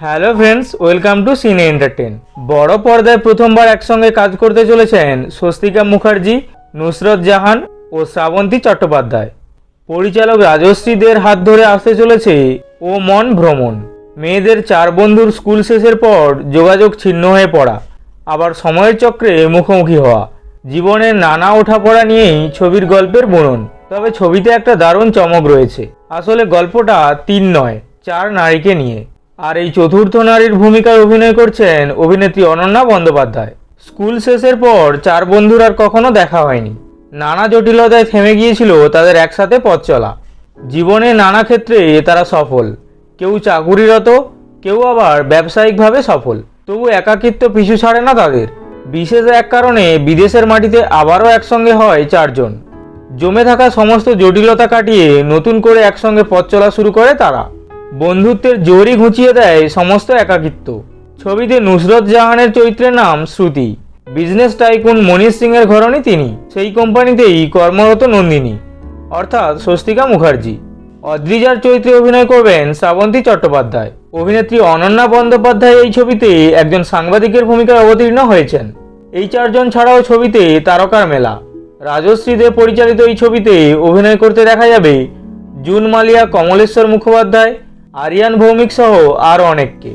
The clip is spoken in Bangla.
Hello friends, welcome to cine entertain বড় পর্দায় প্রথমবার একসঙ্গে কাজ করতে চলেছেন স্বস্তিকা মুখার্জি, নুসরত জাহান ও শ্রাবন্তী চট্টোপাধ্যায়। পরিচালক রাজশ্রীদের হাত ধরে আসতে চলেছে ও মন ভ্রমণ। মেয়েদের চার বন্ধুর স্কুল শেষের পর যোগাযোগ ছিন্ন হয়ে পড়া, আবার সময়ের চক্রে মুখোমুখি হওয়া। জীবনের নানা ওঠাপড়া নিয়েই ছবির গল্পের বুনন, তবে ছবিতে একটা দারুণ চমক রয়েছে। আসলে গল্পটা তিন নয়, চার নারীকে নিয়ে। আর এই চতুর্থ নারীর ভূমিকায় অভিনয় করছেন অভিনেত্রী অনন্যা বন্দ্যোপাধ্যায়। স্কুল শেষের পর চার বন্ধুর আর কখনো দেখা হয়নি। নানা জটিলতায় থেমে গিয়েছিল তাদের একসাথে পথ চলা। জীবনে নানা ক্ষেত্রে তারা সফল। কেউ চাকুরিরত, কেউ আবার ব্যবসায়িকভাবে সফল। তবু একাকিত্ব পিছু ছাড়ে না তাদের। বিশেষ এক কারণে বিদেশের মাটিতে আবারও একসঙ্গে হয় চারজন। জমে থাকা সমস্ত জটিলতা কাটিয়ে নতুন করে একসঙ্গে পথ চলা শুরু করে তারা। বন্ধুত্বের জোরই ঘুচিয়ে দেয় সমস্ত একাকিত্ব। ছবিতে নুসরত জাহানের চরিত্রের নাম শ্রুতি। বিজনেস টাইকুন মনীষ সিংয়ের ঘরণী তিনি। সেই কোম্পানিতেই কর্মরত নন্দিনী। অর্থাৎ স্বস্তিকা মুখার্জি। অদ্রিজার চরিত্রে অভিনয় করবেন শ্রাবন্তী চট্টোপাধ্যায়। অভিনেত্রী অনন্যা বন্দ্যোপাধ্যায় এই ছবিতে একজন সাংবাদিকের ভূমিকায় অবতীর্ণ হয়েছেন। এই চারজন ছাড়াও ছবিতে তারকার মেলা। রাজশ্রী দেব পরিচালিত এই ছবিতে অভিনয় করতে দেখা যাবে জুন মালিয়া কমলেশ্বর মুখোপাধ্যায় আরিয়ান ভৌমিক সহ আরও অনেককে।